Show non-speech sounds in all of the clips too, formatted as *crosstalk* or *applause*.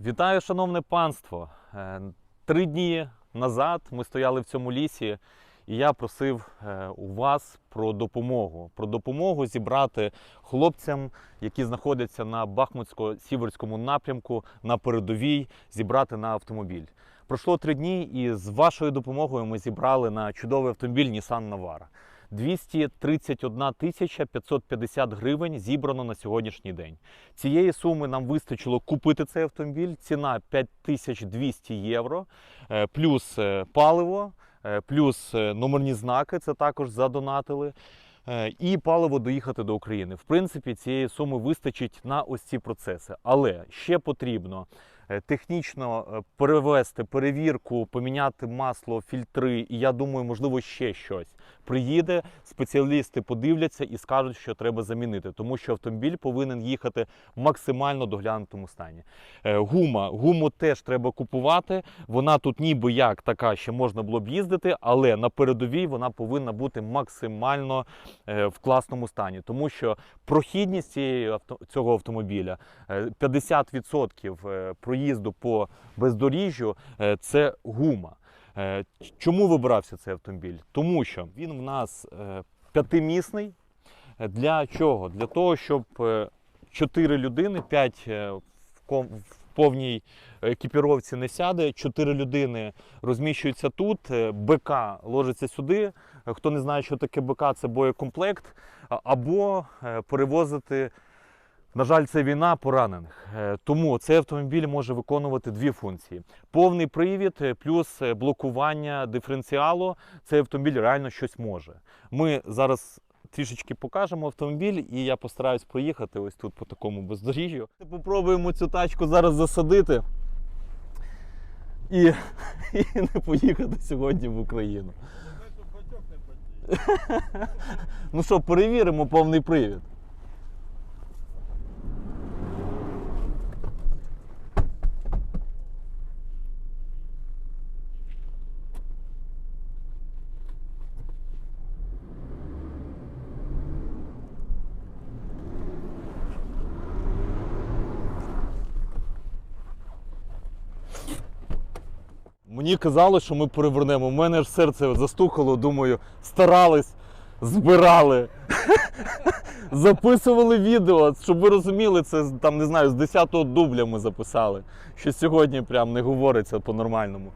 Вітаю, шановне панство! Е, Три дні назад ми стояли в цьому лісі, і я просив е, у вас про допомогу. Про допомогу зібрати хлопцям, які знаходяться на Бахмутсько-Сіверському напрямку на передовій, зібрати на автомобіль. Пройшло три дні, і з вашою допомогою ми зібрали на чудовий автомобіль Nissan Navara. 231 тисяча 550 гривень зібрано на сьогоднішній день. Цієї суми нам вистачило купити цей автомобіль. Ціна 5200 євро, е, плюс е, паливо, е, плюс номерні знаки. Це також задонатили. І паливо доїхати до України. В принципі, цієї суми вистачить на ось ці процеси. Але ще потрібно технічно е, перевести перевірку, поміняти масло, фільтри, і я думаю, можливо, ще щось. Приїде, спеціалісти подивляться і скажуть, що треба замінити, тому що автомобіль повинен їхати в максимально доглянутому стані. Е, Гума, гуму теж треба купувати. Вона тут ніби як така ще можна було б їздити, але на передовій вона повинна бути максимально е, в класному стані, тому що прохідність цієї цього автомобіля е, 50% е, проїзду по бездоріжжю е, це гума. Е, Чому вибирався цей автомобіль? Тому що він в нас е, п'ятимісний. Для чого? Для того, щоб чотири людини, п'ять е, в повній екіпіровці не сяде, чотири людини розміщуються тут, БК ложиться сюди. Хто не знає, що таке БК, це боєкомплект, або перевозити. На жаль, це війна поранених. Е, Тому цей автомобіль може виконувати дві функції: повний привід е, плюс е, блокування диференціалу. Цей автомобіль реально щось може. Ми зараз трішечки покажемо автомобіль, і я постараюсь проїхати ось тут по такому бездоріжжю. Попробуємо цю тачку зараз засадити і, *laughs* і не поїхати сьогодні в Україну. *laughs* Ну що, перевіримо повний привід. Мені казали, що ми перевернемо. У мене ж серце застукало, думаю, старались, збирали, *laughs* записували відео, щоб ви розуміли, це там не знаю, з 10-го дубля ми записали. Що сьогодні прям не говориться по-нормальному.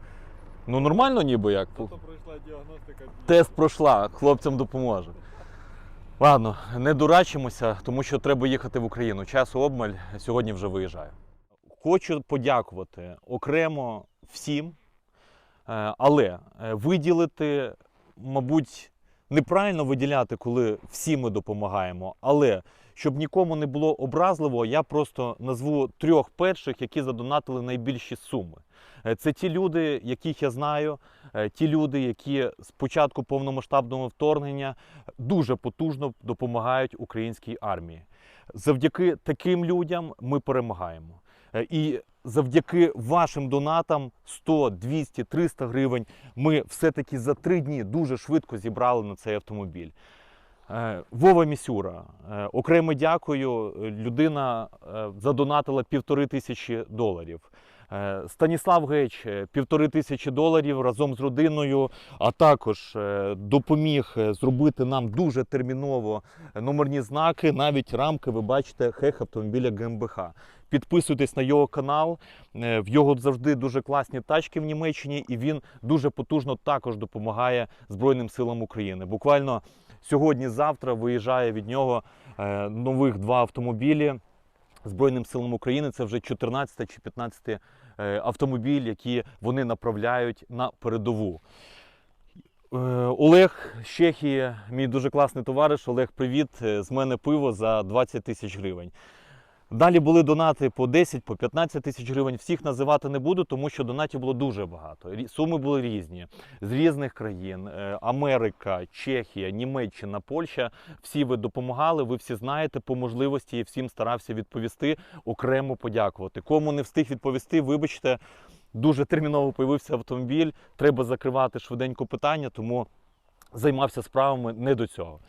Ну нормально ніби як. Тобто пройшла діагностика. Тест пройшла, хлопцям допоможе. Ладно, не дурачимося, тому що треба їхати в Україну. Часу обмаль, сьогодні вже виїжджаю. Хочу подякувати окремо всім, але е, виділити, мабуть, неправильно виділяти, коли всі ми допомагаємо. Але щоб нікому не було образливо, я просто назву трьох перших, які задонатили найбільші суми. Е, Це ті люди, яких я знаю, е, ті люди, які з початку повномасштабного вторгнення дуже потужно допомагають українській армії. Завдяки таким людям ми перемагаємо. Е, І завдяки вашим донатам 100, 200, 300 гривень ми все-таки за три дні дуже швидко зібрали на цей автомобіль. Е, Вова Місюра, е, окремо дякую. Людина е, задонатила півтори тисячі доларів. Е, Станіслав Геч е, півтори тисячі доларів разом з родиною, а також е, допоміг зробити нам дуже терміново номерні знаки, навіть рамки. Ви бачите хех автомобіля ГМБХ. Підписуйтесь на його канал. В його завжди дуже класні тачки в Німеччині, і він дуже потужно також допомагає Збройним силам України. Буквально сьогодні-завтра виїжджає від нього нових два автомобілі. Збройним силам України це вже 14 чи 15 е, автомобіль, які вони направляють на передову. Е, Олег з Чехії, мій дуже класний товариш. Олег, привіт. Е, З мене пиво за 20 тисяч гривень. Далі були донати по 10, по 15 тисяч гривень. Всіх називати не буду, тому що донатів було дуже багато. Суми були різні з різних країн: Е, Америка, Чехія, Німеччина, Польща. Всі ви допомагали, ви всі знаєте по можливості. Я всім старався відповісти, окремо подякувати. Кому не встиг відповісти, вибачте, дуже терміново появився автомобіль. Треба закривати швиденько питання, тому займався справами не до цього.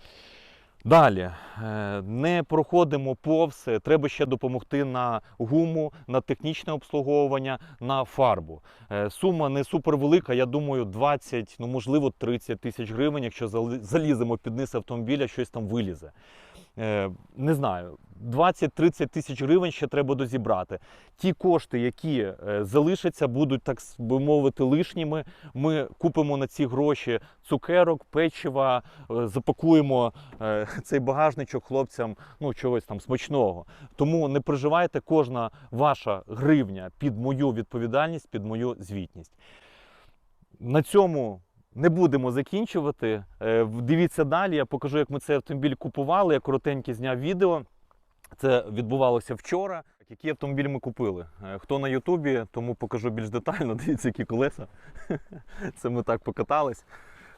Далі е, не проходимо повз, треба ще допомогти на гуму, на технічне обслуговування, на фарбу. Е, Сума не супервелика, я думаю, 20, ну можливо, 30 тисяч гривень, якщо заліземо під низ автомобіля, щось там вилізе. Е, Не знаю, 20-30 тисяч гривень ще треба дозібрати. Ті кошти, які е, залишаться, будуть так би мовити лишніми. Ми купимо на ці гроші цукерок, печива, е, запакуємо е, *laughs* цей багажничок хлопцям ну, чогось там смачного. Тому не переживайте, кожна ваша гривня під мою відповідальність, під мою звітність. На цьому не будемо закінчувати. Дивіться далі, я покажу, як ми цей автомобіль купували. Я коротеньке зняв відео. Це відбувалося вчора. Який автомобіль ми купили? Е, Хто на Ютубі, тому покажу більш детально. *laughs* Дивіться, які колеса. *laughs* Це ми так покатались.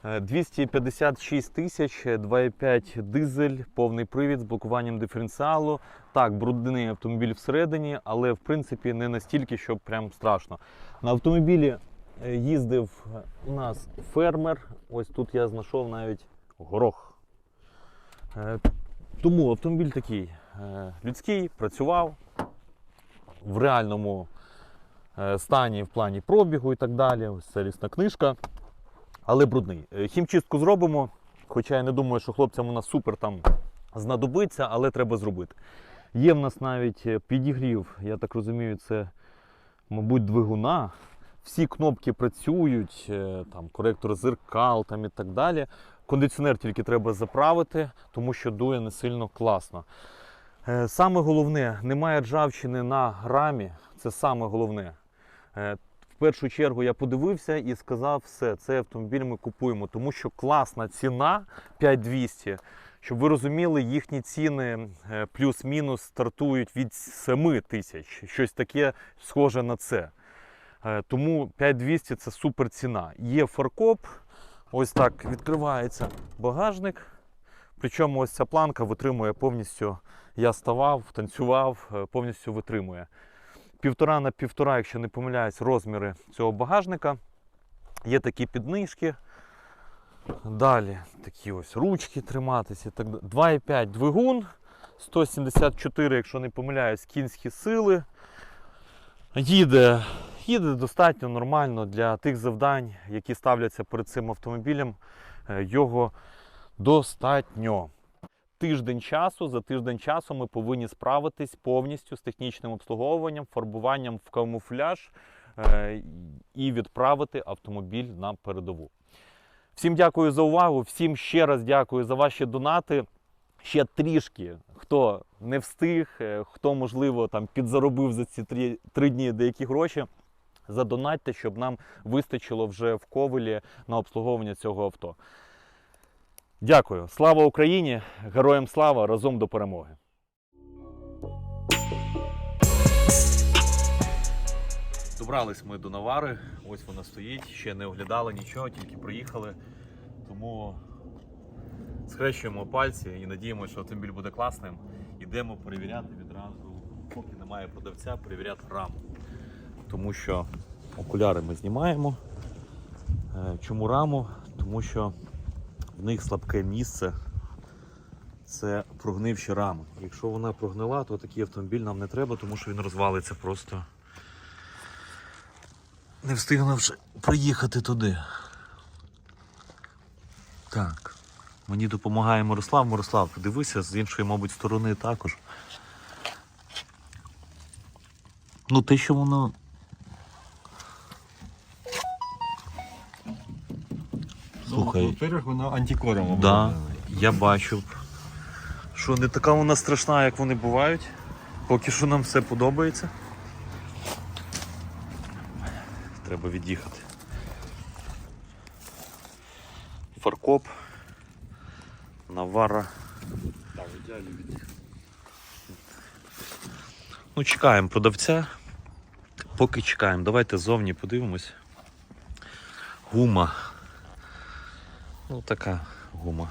Е, 256 тисяч, 2,5 дизель, повний привід з блокуванням диференціалу. Так, брудний автомобіль всередині, але в принципі не настільки, щоб прям страшно. На автомобілі е, їздив е, у нас фермер. Ось тут я знайшов навіть горох. Е, Тому автомобіль такий е, людський, працював в реальному е, стані в плані пробігу і так далі. Ось це лісна книжка, але брудний. Е, Хімчистку зробимо, хоча я не думаю, що хлопцям нас супер там знадобиться, але треба зробити. Є в нас навіть е, підігрів, я так розумію, це, мабуть, двигуна. Всі кнопки працюють, е, там коректор зеркал там і так далі. Кондиціонер тільки треба заправити, тому що дує не сильно класно. Е, Саме головне, немає ржавчини на рамі. Це саме головне. Е, В першу чергу я подивився і сказав, все, цей автомобіль ми купуємо, тому що класна ціна 5200. Щоб ви розуміли, їхні ціни е, плюс-мінус стартують від 7 тисяч. Щось таке схоже на це. Тому 5200 це супер ціна. Є фаркоп, ось так відкривається багажник. Причому ось ця планка витримує повністю. Я ставав, танцював, е, повністю витримує. Півтора на півтора, якщо не помиляюсь, розміри цього багажника. Є такі піднижки. Далі такі ось ручки триматися. і Так... далі. 2,5 двигун, 174, якщо не помиляюсь, кінські сили. Їде, їде достатньо нормально для тих завдань, які ставляться перед цим автомобілем. Е, Його достатньо. Тиждень часу, за тиждень часу ми повинні справитись повністю з технічним обслуговуванням, фарбуванням в камуфляж е, і відправити автомобіль на передову. Всім дякую за увагу, всім ще раз дякую за ваші донати. Ще трішки, хто не встиг, е, хто, можливо, там підзаробив за ці три, три дні деякі гроші, задонатьте, щоб нам вистачило вже в ковелі на обслуговування цього авто. Дякую. Слава Україні! Героям слава! Разом до перемоги! Добрались ми до Навари. Ось вона стоїть. Ще не оглядали нічого, тільки приїхали. Тому схрещуємо пальці і надіємося, що автомобіль буде класним. Йдемо перевіряти відразу, поки немає продавця, перевіряти раму. Тому що окуляри ми знімаємо. Е, Чому раму? Тому що в них слабке місце це прогнивші рами. Якщо вона прогнила, то такий автомобіль нам не треба, тому що він розвалиться просто. Не встигнув вже приїхати туди. Так. Мені допомагає Мирослав. Мирослав, подивися, з іншої, мабуть, сторони також. Ну, те, що воно. Слухай. Во-первых, вона антикором Да, я бачу. Що не така вона страшна, як вони бувають. Поки що нам все подобається. Треба від'їхати. Фаркоп. Навара. Так, в ідеалі від... Ну, чекаємо продавця. Поки чекаємо. Давайте ззовні подивимось. Гума. Ну такая гума.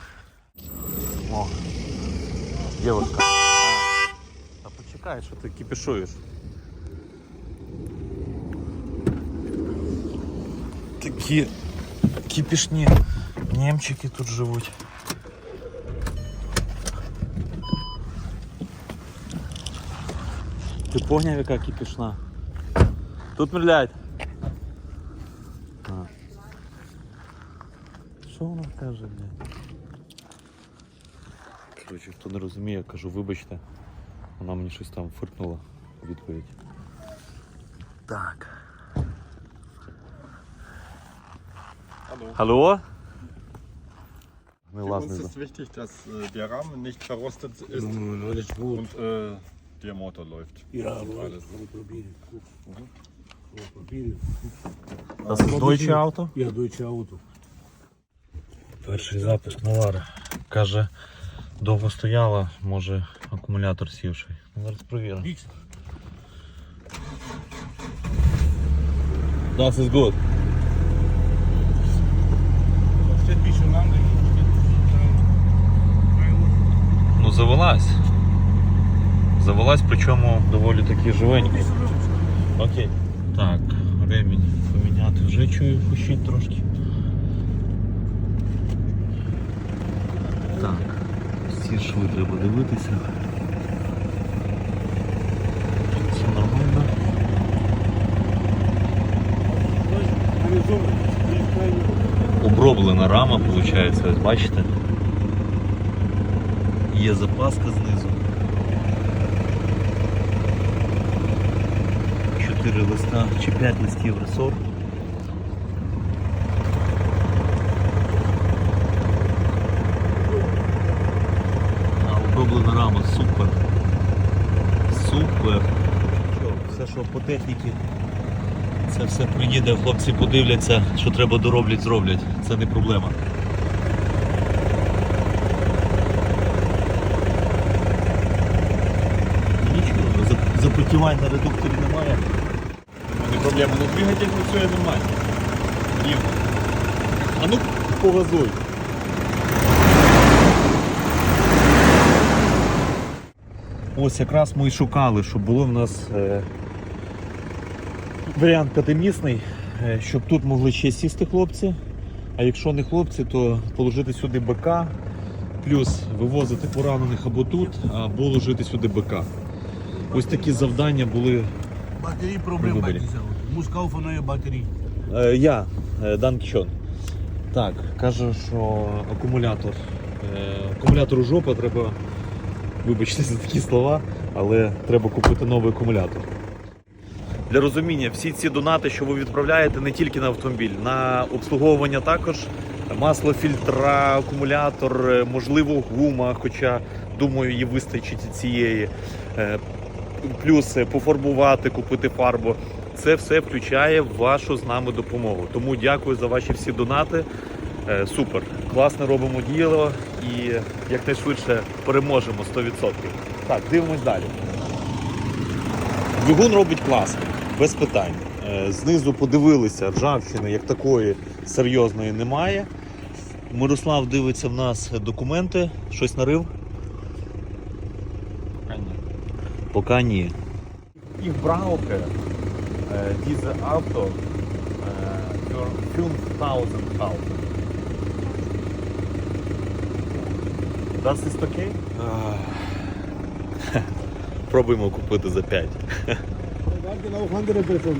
О, Дівушка. Та а почекай, що ти кіпішуєш. Такі кіпішні німчики тут живут. Ты поняв яка кіпішна? Тут мрлять. Що вона каже, блядь? Коротше, хто не розуміє, я кажу, вибачте. Вона мені щось там фиркнула у відповідь. Так. Hallo. Алло? Не Für лазний. uns ist wichtig, dass äh, der Rahmen nicht verrostet ist Ну, alles gut. und äh, der Motor läuft. Ja, Und aber alles. wir probieren. Guck. Wir probieren. Das ist deutsche Auto? Ja, deutsche Auto. Перший запуск Навара. Каже, довго стояла, може акумулятор сівший. Зараз провіримо. Nix. Das ist gut. Steht Ну, завелась. Завелась, причому доволі таки живенько. Окей. Так, ремінь поміняти вже чую, пущить трошки. Так, всі шви треба дивитися. Все нормально. Оброблена рама, виходить, ось бачите? Є запаска знизу. Чотири листа чи п'ять листів ресор. А рама супер. Супер. Що, все, що по техніці, це все приїде, хлопці подивляться, що треба дороблять, зроблять. Це не проблема. Нічого, зап- запотівань на редукторі немає. Не проблема, но двигатель працює нормально. Рівно. А ну погазуй. Ось якраз ми і шукали, щоб було в нас е, варіант п'ятимісний, е, щоб тут могли ще сісти хлопці. А якщо не хлопці, то положити сюди БК, плюс вивозити поранених або тут, або ложити сюди БК. Ось такі завдання були Baterie Problem bei dieser Auto. Muss kaufen neue Batterie. Е, я, е, Дан Кічон. Так, каже, що акумулятор. Е, акумулятору жопа треба, вибачте за такі слова, але треба купити новий акумулятор. Для розуміння, всі ці донати, що ви відправляєте не тільки на автомобіль, на обслуговування також, масло, фільтра, акумулятор, е, можливо, гума, хоча думаю, їй вистачить цієї. Е, Плюс е, пофарбувати, купити фарбу. Це все включає вашу з нами допомогу. Тому дякую за ваші всі донати. Е, Супер, класно робимо діло і якнайшвидше переможемо 100%. Так, дивимось далі. Двигун робить класно, без питань. Е, Знизу подивилися, ржавчини як такої серйозної немає. Мирослав дивиться в нас документи, щось нарив. Поки ні. Ich brauche äh, diese Auto äh, für 5000 Euro. Das ist okay? Пробуємо купити за 5.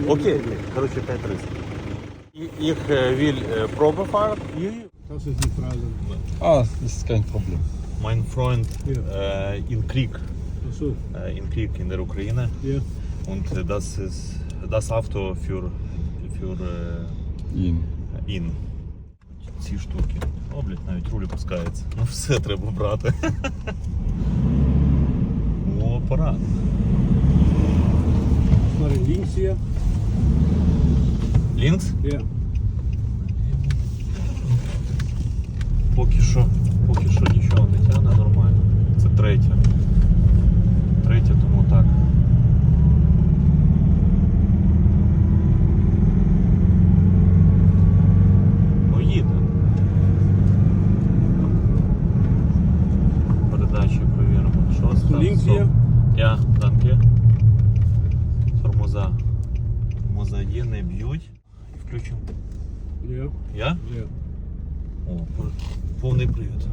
Окей, коротше 5300. Ich äh, will äh, Probe fahren. Das ist die Frage. Ah, das ist kein Problem. Mein Freund äh, in Krieg, äh, in Krieg in der Ukraine. Und äh, das ist das Auto für, für äh, Ihn. Ці штуки. О, блядь, навіть руль опускається. Ну все треба брати. О, апарат. Смотри, links hier. Лінкс? Ja. Поки що, поки що нічого не тягне нормально. Це третя. Шоста. Ja, danke. Я, данки. Тормоза. Тормоза є, не б'ють. Включимо. Ja. Я? Ja. О, повний привід.